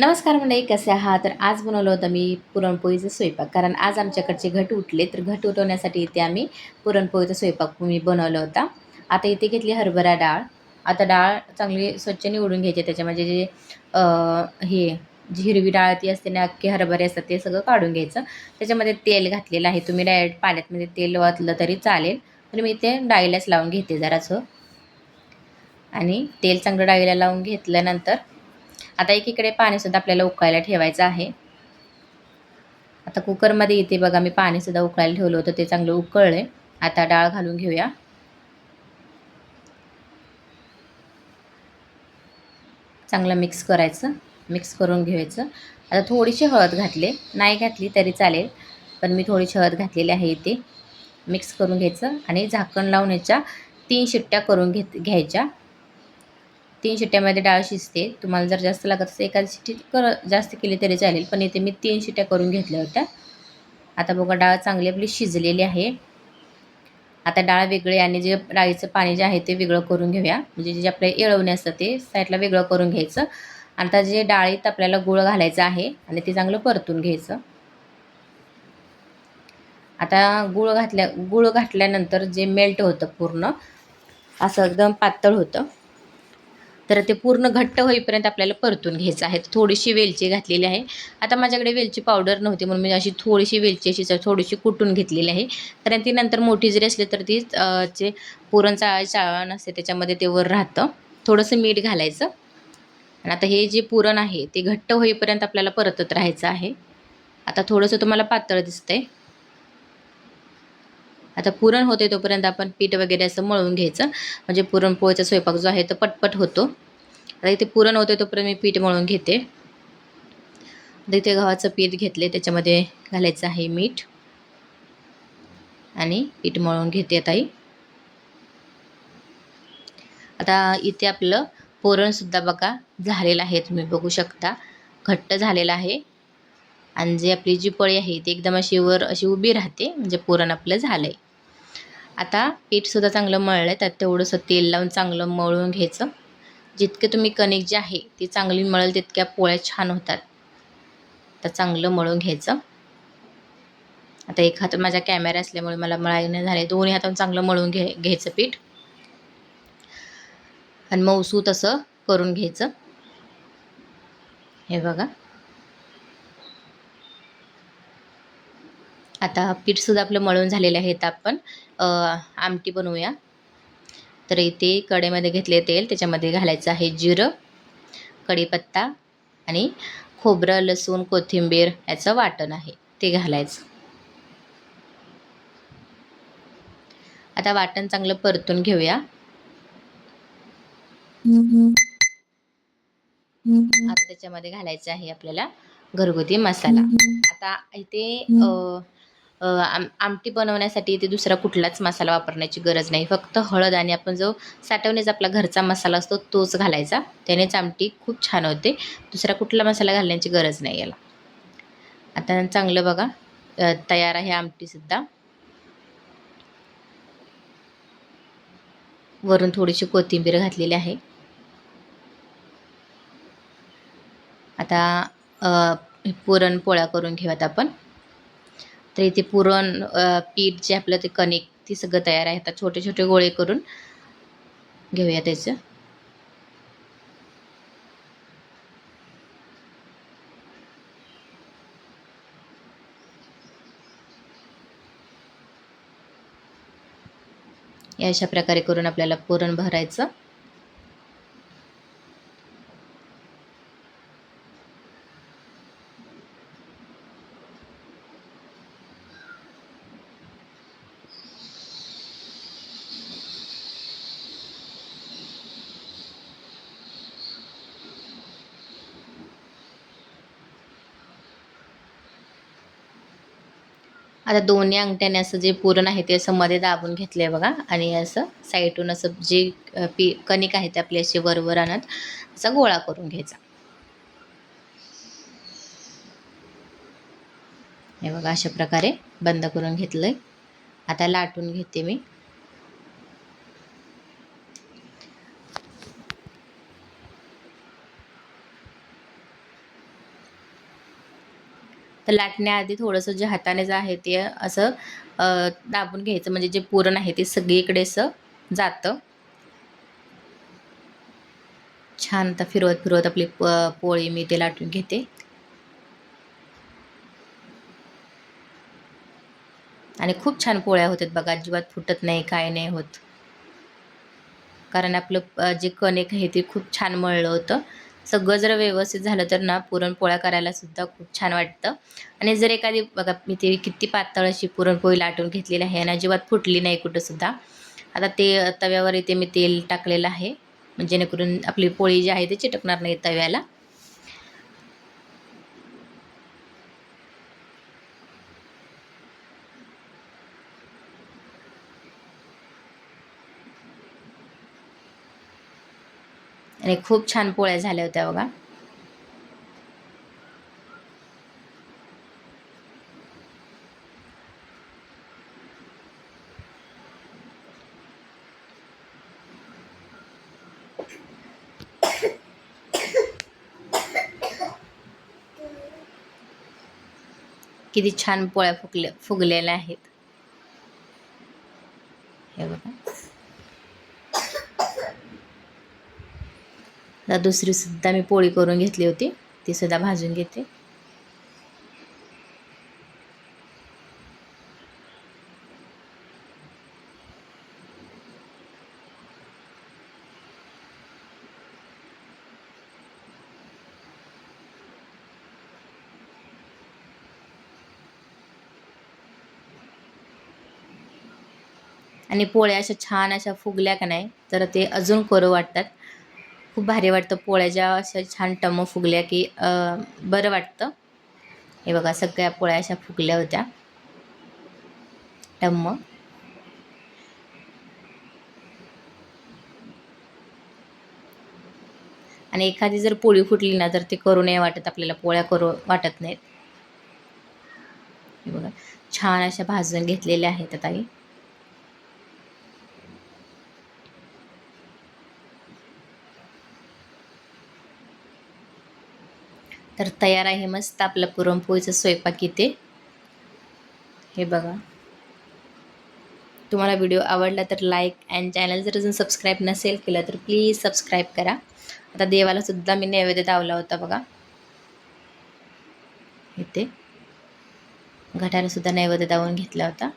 नमस्कार मंडळी कसे आहात? तर आज बनवलं होतं मी पुरणपोळीचा स्वयंपाक. कारण आज आमच्याकडचे घट उठले तर घट उठवण्यासाठी इथे आम्ही पुरणपोळीचा स्वयंपाक मी बनवला होता. आता इथे घेतली हरभरा डाळ. आता डाळ चांगली स्वच्छ निवडून घ्यायची त्याच्यामध्ये जे हे जी हिरवी डाळ ती असते ना अख्खे हरभरे असतात ते सगळं काढून घ्यायचं. त्याच्यामध्ये तेल घातलेलं आहे. तुम्ही डायरेक्ट पाण्यातमध्ये तेल वाचलं तरी चालेल. तर मी ते डाळीलाच लावून घेते जरासं. आणि तेल चांगलं डाळीला लावून घेतल्यानंतर आता एकीकडे पाणीसुद्धा आपल्याला उकळायला ठेवायचं आहे. आता कुकरमध्ये इथे बघा मी पाणीसुद्धा उकळायला ठेवलं होतं ते चांगलं उकळले आता डाळ घालून घेऊया. चांगलं मिक्स करायचं मिक्स करून घ्यायचं. आता थोडीशी हळद घातले नाही घातली तरी चालेल पण मी थोडीशी हळद घातलेली आहे इथे. मिक्स करून घ्यायचं आणि झाकण लावून याच्या तीन शिट्ट्या करून घेत घ्यायच्या. तीन शिट्ट्यामध्ये डाळ शिजते. तुम्हाला जर जास्त लागत असेल एखादी शिट्टी कर जास्त केली तरी चालेल पण इथे मी तीन शिट्ट्या करून घेतल्या होत्या. आता बघा डाळ चांगली आपली शिजलेली आहे. आता डाळ वेगळी आणि जे डाळीचं पाणी जे आहे ते वेगळं करून घेऊया. म्हणजे जे आपले येळवणे असतं ते साईडला वेगळं करून घ्यायचं. आता जे डाळीत आपल्याला गुळ घालायचं आहे आणि ते चांगलं परतून घ्यायचं. आता गुळ घातल्या गुळ घातल्यानंतर जे मेल्ट होतं पूर्ण असं एकदम पातळ होतं. तर ते पूर्ण घट्ट होईपर्यंत आपल्याला परतून घ्यायचं आहे. थोडीशी वेलची घातलेली आहे. आता माझ्याकडे वेलची पावडर नव्हती म्हणून मी अशी थोडीशी वेलची अशी थोडीशी कुटून घेतलेली आहे. कारण ती नंतर मोठी जरी असली तर ती जे पुरण चाळ चाळण असते त्याच्यामध्ये ते वर राहतं. थोडंसं मीठ घालायचं. आणि आता हे जे पुरण आहे ते घट्ट होईपर्यंत आपल्याला परतत राहायचं आहे. आता थोडंसं तुम्हाला पातळ दिसतंय. आता पुरण होते तोपर्यंत आपण पीठ वगैरे असं मळून घ्यायचं. म्हणजे पुरणपोळीचा स्वयंपाक जो आहे तो पटपट होतो. आता इथे पुरण होते तोपर्यंत मी पीठ मळून घेते. आता इथे गव्हाचं पीठ घेतले त्याच्यामध्ये घालायचं आहे मीठ. आणि पीठ मळून घेते आताही आता इथे आपलं पुरणसुद्धा बघा झालेलं आहे तुम्ही बघू शकता. घट्ट झालेलं आहे. आणि जी आपली जी पळी आहे ती एकदम अशी वर अशी उभी राहते म्हणजे पुरण आपलं झालं आहे आता पीठसुद्धा चांगलं मळलं आहे त्यात तेवढंसं तेल लावून चांगलं मळून घ्यायचं. जितके तुम्ही कणिक जे आहे ती चांगली मळल तितक्या पोळ्या छान होतात. तर चांगलं मळून घ्यायचं. आता एक हात माझा कॅमेरा असल्यामुळे मला मळायनं झाले दोन्ही हातातून चांगलं मळून घे घ्यायचं पीठ. आणि मऊसूत तसं करून घ्यायचं. हे बघा. आता पीठसुद्धा आपलं मळून झालेलं आहे तर आपण आमटी बनवूया. तर इथे कडेमध्ये घेतले तेल त्याच्यामध्ये घालायचं आहे जिरं कढीपत्ता आणि खोबरं लसूण कोथिंबीर याचं वाटण आहे. ते घालायचं. आता वाटण चांगलं परतून घेऊया. आता त्याच्यामध्ये घालायचं आहे आपल्याला घरगुती मसाला. आता इथे आम आमटी बनवण्यासाठी इथे दुसरा कुठलाच मसाला वापरण्याची गरज नाही. फक्त हळद आणि आपण जो साठवण्याचा आपला घरचा मसाला असतो तोच घालायचा. त्यानेच आमटी खूप छान होते. दुसरा कुठला मसाला घालण्याची गरज नाही याला. आता चांगलं बघा. तयार आहे आमटीसुद्धा वरून थोडीशी कोथिंबीर घातलेली आहे. आता अ, पुरण पोळ्या करून घेऊयात आपण. तर इथे पुरण पीठ जे आपलं ते कणिक ती सगळं तयार आहे. आता छोटे छोटे गोळे करून घेऊया त्याचं. या अशा प्रकारे करून आपल्याला पुरण भरायचं. आता दोन्ही अंगठ्याने असं जे पुरण आहे ते असं मध्ये दाबून घेतलं आहे बघा. आणि असं साईडून असं जे पी कणिक आहे ते आपली अशी वरवर आणत असा गोळा करून घ्यायचा. हे बघा अशा प्रकारे बंद करून घेतलं आहे आता लाटून घेते मी. तर लाटण्याआधी थोडंसं जे हाताने जे आहे ते असं दाबून घ्यायचं. म्हणजे जे पुरण आहे ते सगळीकडे असं जातं. छान आता फिरवत फिरवत आपली प पोळी मी ते लाटून घेते. आणि खूप छान पोळ्या होतात बघा. अजिबात फुटत नाही काय नाही होत. कारण आपलं जे कणिक आहे ते खूप छान मळलं होतं. सगळं जर व्यवस्थित झालं तर ना पुरणपोळ्या करायला सुद्धा खूप छान वाटतं. आणि जर एखादी बघा मी ते किती पातळ अशी पुरणपोळी लाटून घेतलेली आहे आणि अजिबात फुटली नाही कुठंसुद्धा आता ते तव्यावर इथे मी तेल टाकलेलं आहे. म्हणजे जेणेकरून आपली पोळी जी आहे ती चिटकणार नाही तव्याला. आणि खूप छान पोळ्या झाल्या होत्या बघा. किती छान पोळ्या फुगल्या फुगलेल्या आहेत हे बघा आता दुसरी सुद्धा मी पोळी करून घेतली होती. ती सुद्धा भाजून घेते. आणि पोळ्या अशा छान अशा फुगल्या का नाही तर ते अजून कोरं वाटतात. खूप भारी वाटतं. पोळ्या ज्या अशा छान टम फुगल्या की बरं वाटतं. हे बघा सगळ्या पोळ्या अशा फुगल्या होत्या. टम्म आणि एखादी जर पोळी फुटली ना तर ते करू नये वाटत. आपल्याला पोळ्या करू वाटत नाहीत. बघा छान अशा भाजून घेतलेल्या आहेत आता ताई तर तयार आहे मस्त आपलं पुरणपोळीचा स्वयंपाक इथे. हे बघा. तुम्हाला व्हिडिओ आवडला तर लाईक अँड चॅनल जर अजून सबस्क्राईब नसेल केलं तर प्लीज सबस्क्राईब करा. आता देवाला सुद्धा मी नैवेद्य दावला होता बघा. इथे. घटाला सुद्धा नैवेद्य दावून घेतला होता.